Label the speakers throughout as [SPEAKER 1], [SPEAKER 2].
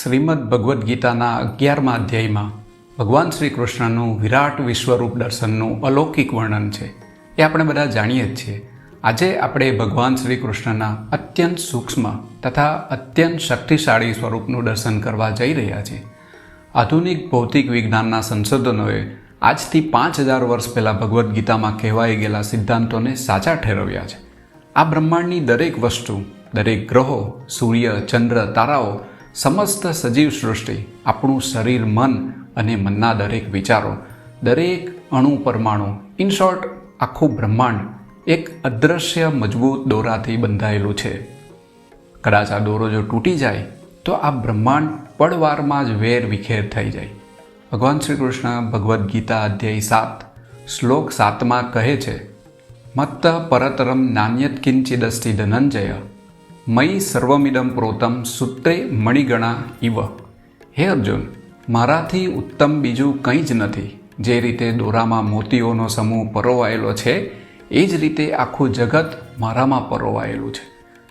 [SPEAKER 1] શ્રીમદ ભગવદ્ ગીતાના અગિયારમા અધ્યાયમાં ભગવાન શ્રી કૃષ્ણનું વિરાટ વિશ્વરૂપ દર્શનનું અલૌકિક વર્ણન છે, એ આપણે બધા જાણીએ જ છીએ. આજે આપણે ભગવાન શ્રી કૃષ્ણના અત્યંત સૂક્ષ્મ તથા અત્યંત શક્તિશાળી સ્વરૂપનું દર્શન કરવા જઈ રહ્યા છીએ. આધુનિક ભૌતિક વિજ્ઞાનના સંશોધનોએ આજથી પાંચ હજાર વર્ષ પહેલાં ભગવદ્ ગીતામાં કહેવાઈ ગયેલા સિદ્ધાંતોને સાચા ઠેરવ્યા છે. આ બ્રહ્માંડની દરેક વસ્તુ, દરેક ગ્રહો, સૂર્ય, ચંદ્ર, તારાઓ સમસ્ત સજીવ સૃષ્ટિ, આપણું શરીર, મન અને મનના દરેક વિચારો, દરેક અણુ પરમાણુ ઇન શોર્ટ આખું બ્રહ્માંડ, એક અદૃશ્ય મજબૂત દોરાથી બંધાયેલું છે. કદાચ આ દોરો જો તૂટી જાય, તો આ બ્રહ્માંડ પળવારમાં જ વેર વિખેર થઈ જાય. ભગવાન શ્રી કૃષ્ણ ભગવદ્ ગીતા અધ્યાય સાત, શ્લોક સાતમાં કહે છે, મત્ત પરતરમ નાન્યત કિંચિદસ્તિ ધનંજય મયી સર્વમિદમ પ્રોતમ સૂત્રે મણિગણા ઇવ. હે અર્જુન, મારાથી ઉત્તમ બીજું કંઈ જ નથી. જે રીતે દોરામાં મોતીઓનો સમૂહ પરોવાયેલો છે, એ જ રીતે આખું જગત મારામાં પરોવાયેલું છે.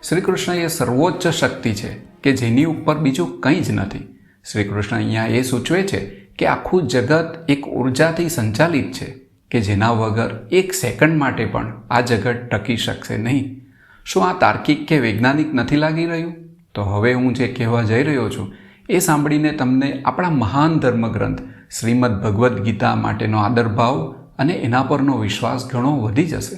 [SPEAKER 1] શ્રી કૃષ્ણ એ સર્વોચ્ચ શક્તિ છે કે જેની ઉપર બીજું કંઈ જ નથી. શ્રી કૃષ્ણ અહીંયા એ સૂચવે છે કે આખું જગત એક ઉર્જાથી સંચાલિત છે, કે જેના વગર એક સેકન્ડ માટે પણ આ જગત ટકી શકશે નહીં. શું આ તાર્કિક કે વૈજ્ઞાનિક નથી લાગી રહ્યું? તો હવે હું જે કહેવા જઈ રહ્યો છું, એ સાંભળીને તમને આપણા મહાન ધર્મગ્રંથ શ્રીમદ ભગવદ્ ગીતા માટેનો આદરભાવ અને એના પરનો વિશ્વાસ ઘણો વધી જશે.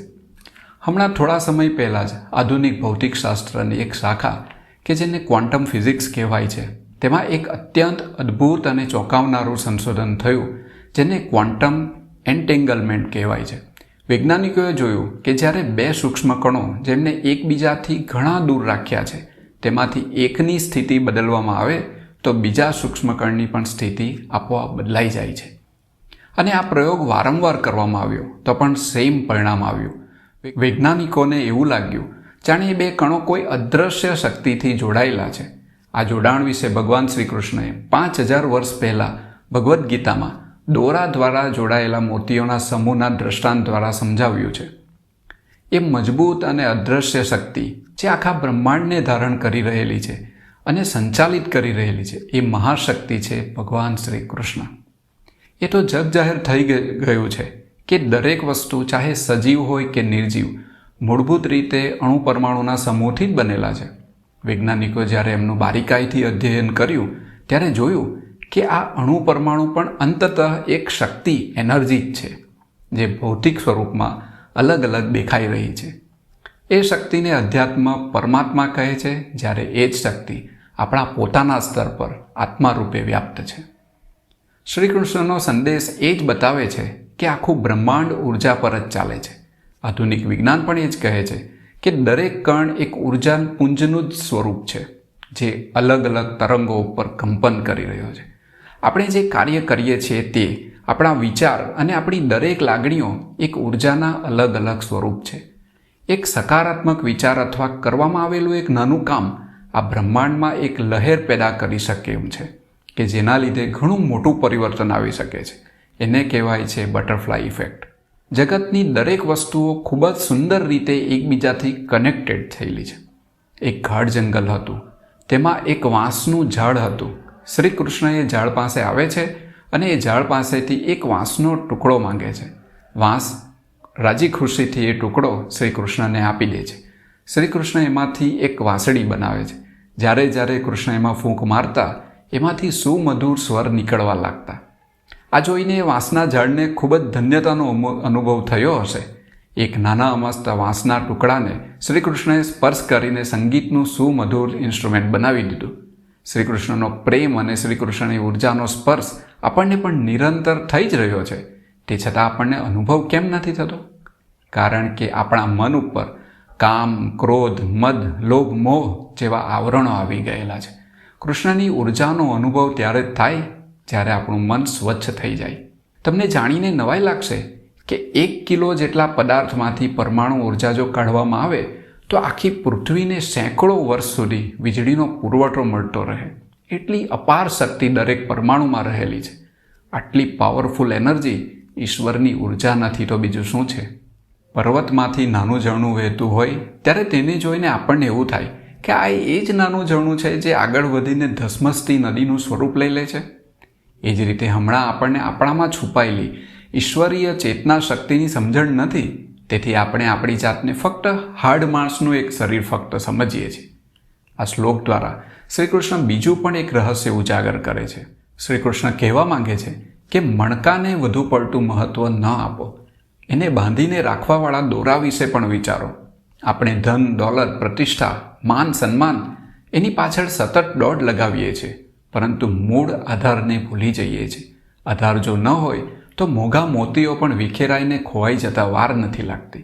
[SPEAKER 1] હમણાં થોડા સમય પહેલાં જ આધુનિક ભૌતિકશાસ્ત્રની એક શાખા, કે જેને ક્વોન્ટમ ફિઝિક્સ કહેવાય છે, તેમાં એક અત્યંત અદ્ભુત અને ચોંકાવનારું સંશોધન થયું, જેને ક્વોન્ટમ એન્ટેંગલમેન્ટ કહેવાય છે. વૈજ્ઞાનિકોએ જોયું કે જ્યારે બે સૂક્ષ્મ કણો જેમને એકબીજાથી ઘણા દૂર રાખ્યા છે, તેમાંથી એકની સ્થિતિ બદલવામાં આવે, તો બીજા સૂક્ષ્મકણની પણ સ્થિતિ આપોઆપ બદલાઈ જાય છે. અને આ પ્રયોગ વારંવાર કરવામાં આવ્યો, તો પણ સેમ પરિણામ આવ્યું. વૈજ્ઞાનિકોને એવું લાગ્યું, જાણે એ બે કણો કોઈ અદૃશ્ય શક્તિથી જોડાયેલા છે. આ જોડાણ વિશે ભગવાન શ્રી કૃષ્ણએ પાંચ હજાર વર્ષ પહેલાં ભગવદ્ ગીતામાં દોરા દ્વારા જોડાયેલા મોતીઓના સમૂહના દ્રષ્ટાંત દ્વારા સમજાવ્યું છે. એ મજબૂત અને અદૃશ્ય શક્તિ જે આખા બ્રહ્માંડને ધારણ કરી રહેલી છે અને સંચાલિત કરી રહેલી છે, એ મહાશક્તિ છે ભગવાન શ્રી કૃષ્ણ. એ તો જગ જાહેર થઈ ગયું છે કે દરેક વસ્તુ ચાહે સજીવ હોય કે નિર્જીવ, મૂળભૂત રીતે અણુ પરમાણુના સમૂહથી જ બનેલા છે. વૈજ્ઞાનિકો જ્યારે એમનું બારીકાઈથી અધ્યયન કર્યું, ત્યારે જોયું કે આ અણુ પરમાણુ પણ અંતતઃ એક શક્તિ, એનર્જી જ છે, જે ભૌતિક સ્વરૂપમાં અલગ અલગ દેખાઈ રહી છે. એ શક્તિને અધ્યાત્મ પરમાત્મા કહે છે, જ્યારે એ જ શક્તિ આપણા પોતાના સ્તર પર આત્મા રૂપે વ્યાપ્ત છે. શ્રી કૃષ્ણનો સંદેશ એ જ બતાવે છે કે આખું બ્રહ્માંડ ઊર્જા પર જ ચાલે છે. આધુનિક વિજ્ઞાન પણ એ જ કહે છે કે દરેક કણ એક ઊર્જા પુંજનું જ સ્વરૂપ છે, જે અલગ અલગ તરંગો ઉપર કંપન કરી રહ્યો છે. આપણે જે કાર્ય કરીએ છીએ તે આપણા વિચાર અને આપણી દરેક લાગણીઓ એક ઉર્જાના અલગ અલગ સ્વરૂપ છે. એક સકારાત્મક વિચાર અથવા કરવામાં આવેલું એક નાનું કામ આ બ્રહ્માંડમાં એક લહેર પેદા કરી શકે એમ છે, કે જેના લીધે ઘણું મોટું પરિવર્તન આવી શકે છે. એને કહેવાય છે બટરફ્લાય ઇફેક્ટ. જગતની દરેક વસ્તુઓ ખૂબ જ સુંદર રીતે એકબીજાથી કનેક્ટેડ થયેલી છે. એક ગાઢ જંગલ હતું, તેમાં એક વાંસનું ઝાડ હતું શ્રી કૃષ્ણ એ ઝાડ પાસે આવે છે અને એ ઝાડ પાસેથી એક વાંસનો ટુકડો માંગે છે. વાંસ રાજી ખુશીથી એ ટુકડો શ્રી કૃષ્ણને આપી દે છે. શ્રી કૃષ્ણ એમાંથી એક વાંસળી બનાવે છે. જ્યારે જ્યારે કૃષ્ણ એમાં ફૂંક મારતા, એમાંથી સુમધુર સ્વર નીકળવા લાગતા. આ જોઈને વાંસના ઝાડને ખૂબ જ ધન્યતાનો અનુભવ થયો હશે. એક નાના અમસ્ત વાંસના ટુકડાને શ્રી કૃષ્ણએ સ્પર્શ કરીને સંગીતનું સુમધુર ઇન્સ્ટ્રુમેન્ટ બનાવી દીધું. શ્રી કૃષ્ણનો પ્રેમ અને શ્રી કૃષ્ણની ઉર્જાનો સ્પર્શ આપણને પણ નિરંતર થઈ જ રહ્યો છે. તે છતાં આપણને અનુભવ કેમ નથી થતો? કારણ કે આપણા મન ઉપર કામ, ક્રોધ, મદ, લોભ, મોહ જેવા આવરણો આવી ગયેલા છે. કૃષ્ણની ઉર્જાનો અનુભવ ત્યારે જ થાય જ્યારે આપણું મન સ્વચ્છ થઈ જાય. તમને જાણીને નવાઈ લાગશે કે એક કિલો જેટલા પદાર્થમાંથી પરમાણુ ઊર્જા જો કાઢવામાં આવે તો આખી પૃથ્વીને સેંકડો વર્ષ સુધી વીજળીનો પુરવઠો મળતો રહે. એટલી અપાર શક્તિ દરેક પરમાણુમાં રહેલી છે. આટલી પાવરફુલ એનર્જી ઈશ્વરની ઊર્જા નથી તો બીજું શું છે? પર્વતમાંથી નાનું ઝરણું વહેતું હોય ત્યારે તેને જોઈને આપણને એવું થાય કે આ એ જ નાનું ઝરણું છે જે આગળ વધીને ધસમસતી નદીનું સ્વરૂપ લઈ લે છે. એ જ રીતે હમણાં આપણને આપણામાં છુપાયેલી ઈશ્વરીય ચેતના શક્તિની સમજણ નથી તેથી આપણે આપણી જાતને ફક્ત હાર્ડ માણસનું એક શરીર ફક્ત સમજીએ છીએ. આ શ્લોક દ્વારા શ્રી કૃષ્ણ બીજું પણ એક રહસ્ય ઉજાગર કરે છે. શ્રી કૃષ્ણ કહેવા માંગે છે કે મણકાને વધુ પડતું મહત્વ ન આપો. એને બાંધીને રાખવાવાળા દોરા વિશે પણ વિચારો. આપણે ધન દોલત પ્રતિષ્ઠા, માન, સન્માન એની પાછળ સતત દોડ લગાવીએ છીએ. પરંતુ મૂળ આધારને ભૂલી જઈએ છીએ. આધાર જો ન હોય તો મોઘા મોતીઓ પણ વિખેરાઈને ખોવાઈ જતા વાર નથી લાગતી.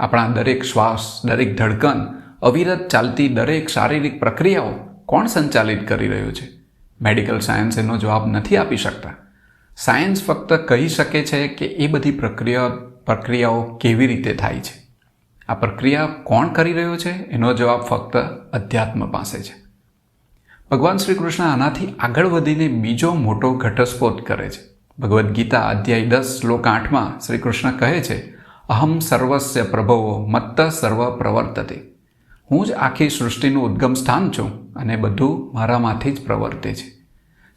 [SPEAKER 1] આપણા દરેક શ્વાસ, દરેક ધડકન, અવિરત ચાલતી દરેક શારીરિક પ્રક્રિયાઓ કોણ સંચાલિત કરી રહ્યું છે? મેડિકલ સાયન્સ એનો જવાબ નથી આપી શકતા. સાયન્સ ફક્ત કહી શકે છે કે એ બધી પ્રક્રિયા, પ્રક્રિયાઓ કેવી રીતે થાય છે? આ પ્રક્રિયા કોણ કરી રહ્યો છે? એનો જવાબ ફક્ત અધ્યાત્મ પાસે છે. ભગવાન શ્રી કૃષ્ણ આનાથી આગળ વધીને બીજો મોટો ઘટસ્ફોટ કરે છે. ભગવદ્ ગીતા અધ્યાય દસ, શ્લોક આઠમાં શ્રી કૃષ્ણ કહે છે, અહમ સર્વસ્ય પ્રભવો મત્ત સર્વ પ્રવર્તતે. હું જ આખી સૃષ્ટિનું ઉદ્ગમ સ્થાન છું અને બધું મારામાંથી જ પ્રવર્તે છે.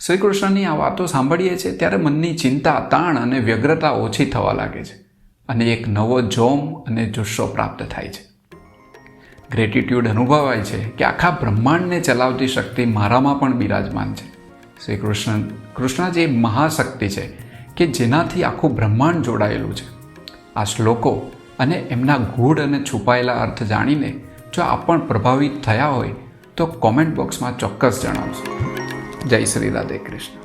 [SPEAKER 1] શ્રી કૃષ્ણની આ વાતો સાંભળીએ છીએ ત્યારે મનની ચિંતા, તાણ અને વ્યગ્રતા ઓછી થવા લાગે છે અને એક નવો જોમ અને જુસ્સો પ્રાપ્ત થાય છે. ગ્રેટિટ્યૂડ અનુભવાય છે કે આખા બ્રહ્માંડને ચલાવતી શક્તિ મારામાં પણ બિરાજમાન છે. શ્રી કૃષ્ણ કૃષ્ણ જે મહાશક્તિ છે કે જેનાથી આખું બ્રહ્માંડ જોડાયેલું છે. આ શ્લોકો અને એમના ગૂઢ અને છુપાયેલા અર્થ જાણીને જો આપ પણ પ્રભાવિત થયા હોય તો કોમેન્ટ બોક્સમાં ચોક્કસ જણાવશો જય શ્રી રાધે કૃષ્ણ.